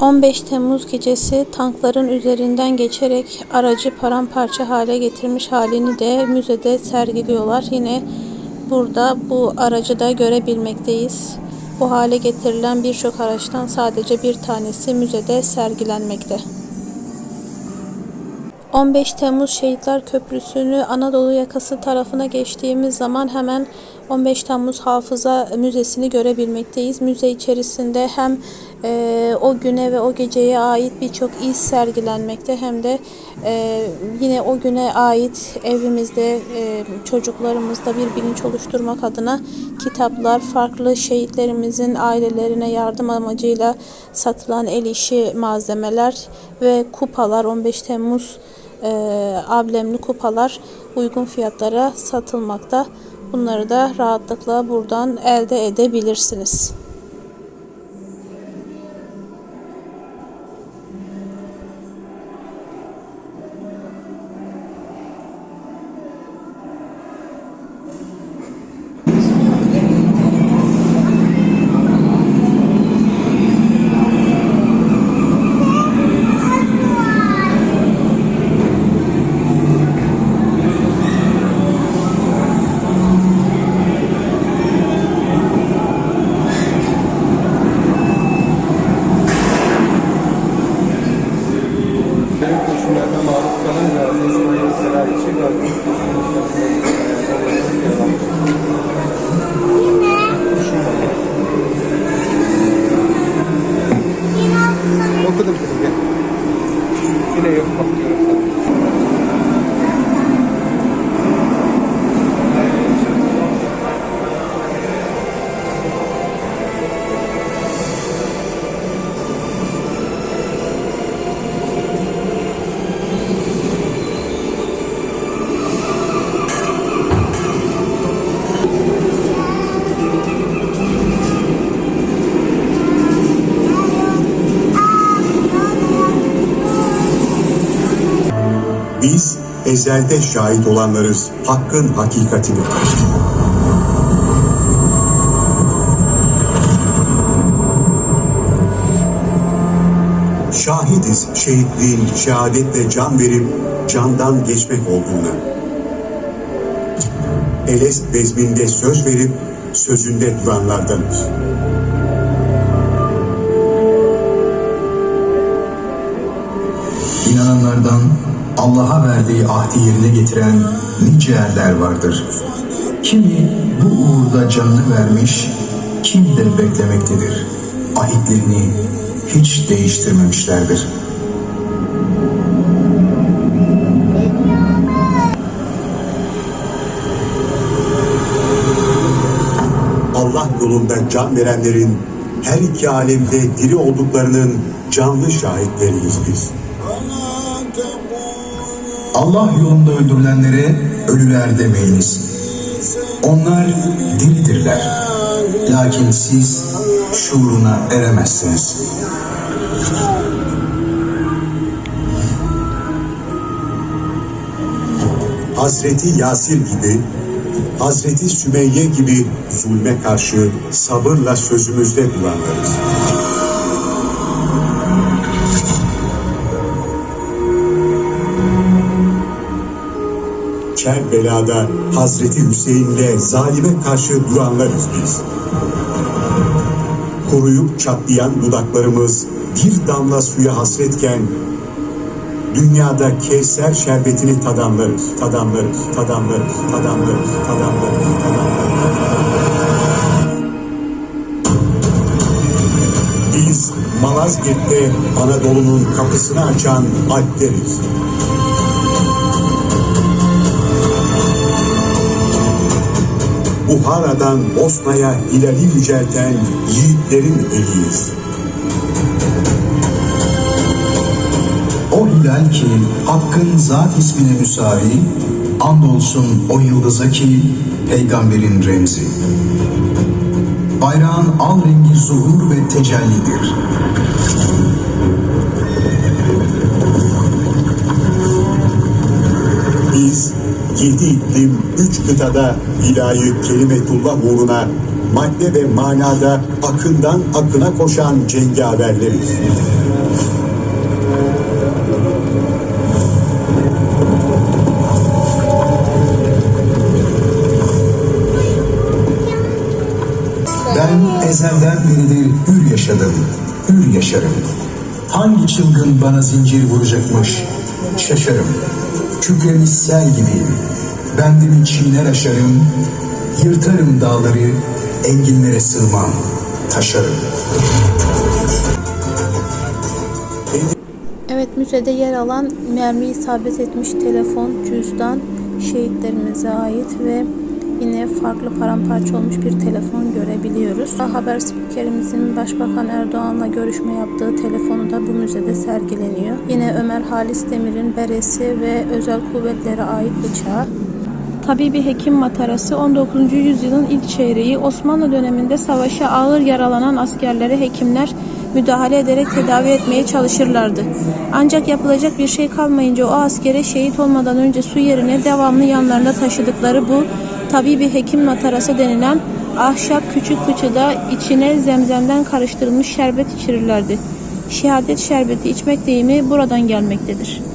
15 Temmuz gecesi tankların üzerinden geçerek aracı paramparça hale getirmiş halini de müzede sergiliyorlar. Yine burada bu aracı da görebilmekteyiz. Bu hale getirilen birçok araçtan sadece bir tanesi müzede sergilenmekte. 15 Temmuz Şehitler Köprüsü'nü Anadolu yakası tarafına geçtiğimiz zaman hemen 15 Temmuz Hafıza Müzesi'ni görebilmekteyiz. Müze içerisinde hem e, o güne ve o geceye ait birçok iz sergilenmekte hem de e, yine o güne ait evimizde e, çocuklarımızda bir bilinç oluşturmak adına kitaplar, farklı şehitlerimizin ailelerine yardım amacıyla satılan el işi malzemeler ve kupalar 15 Temmuz e, amblemli kupalar uygun fiyatlara satılmakta. Bunları da rahatlıkla buradan elde edebilirsiniz. Ezelde şahit olanlarız hakkın hakikatine. Şahidiz şehitliğin şehadetle can verip candan geçmek olduğuna. Elest bezminde söz verip sözünde duranlardanız. İnananlardan Allah'a verdiği ahdi yerine getiren nice erler vardır. Kimi bu uğurda canını vermiş, kimi de beklemektedir. Ahitlerini hiç değiştirmemişlerdir. Allah yolunda can verenlerin her iki alemde diri olduklarının canlı şahitleriyiz biz. Allah yolunda öldürülenlere ölüler demeyiniz. Onlar diridirler. Lakin siz şuuruna eremezsiniz. Hazreti Yasir gibi, Hazreti Sümeyye gibi zulme karşı sabırla sözümüzde duranlarız. Kerbela'da Hazreti Hüseyin'le zalime karşı duranlarız biz. Kuruyup çatlayan dudaklarımız bir damla suya hasretken dünyada Kevser şerbetini tadamlarız, tadamlarız, tadamlarız, tadamlarız, tadamlarız, tadamlarız. Biz Malazgirt'te Anadolu'nun kapısını açan Alpleriz. Buhara'dan Bosna'ya hilali yücelten yiğitlerin eliyiz. O hilal ki Hakk'ın zat ismine müsavi, andolsun o yıldıza ki peygamberin remzi. Bayrağın al rengi zuhur ve tecellidir. yedi iklim, üç kıtada ilahi kelimetullah uğruna madde ve manada akından akına koşan cengaverleriz. Ben ezelden beridir hür yaşadım, hür yaşarım. Hangi çılgın bana zincir vuracakmış? Şaşarım. Kükremi sel gibiyim. Bendimi çiğner aşarım. Yırtarım dağları, enginlere sığmam, taşarım. Evet müzede yer alan mermi isabet etmiş telefon, cüzdan şehitlerimize ait ve yine farklı paramparça olmuş bir telefon görebiliyoruz. Haber spikerimizin Başbakan Erdoğan'la görüşme yaptığı telefonu da bu müzede sergileniyor. Yine Ömer Halis Demir'in beresi ve özel kuvvetlere ait bıçağı. Tabibi hekim matarası 19. yüzyılın ilk çeyreği Osmanlı döneminde savaşa ağır yaralanan askerlere hekimler müdahale ederek tedavi etmeye çalışırlardı. Ancak yapılacak bir şey kalmayınca o askere şehit olmadan önce su yerine devamlı yanlarında taşıdıkları bu tabibi hekim matarası denilen ahşap küçük fıçıda içine zemzemden karıştırılmış şerbet içirirlerdi. Şehadet şerbeti içmek deyimi buradan gelmektedir.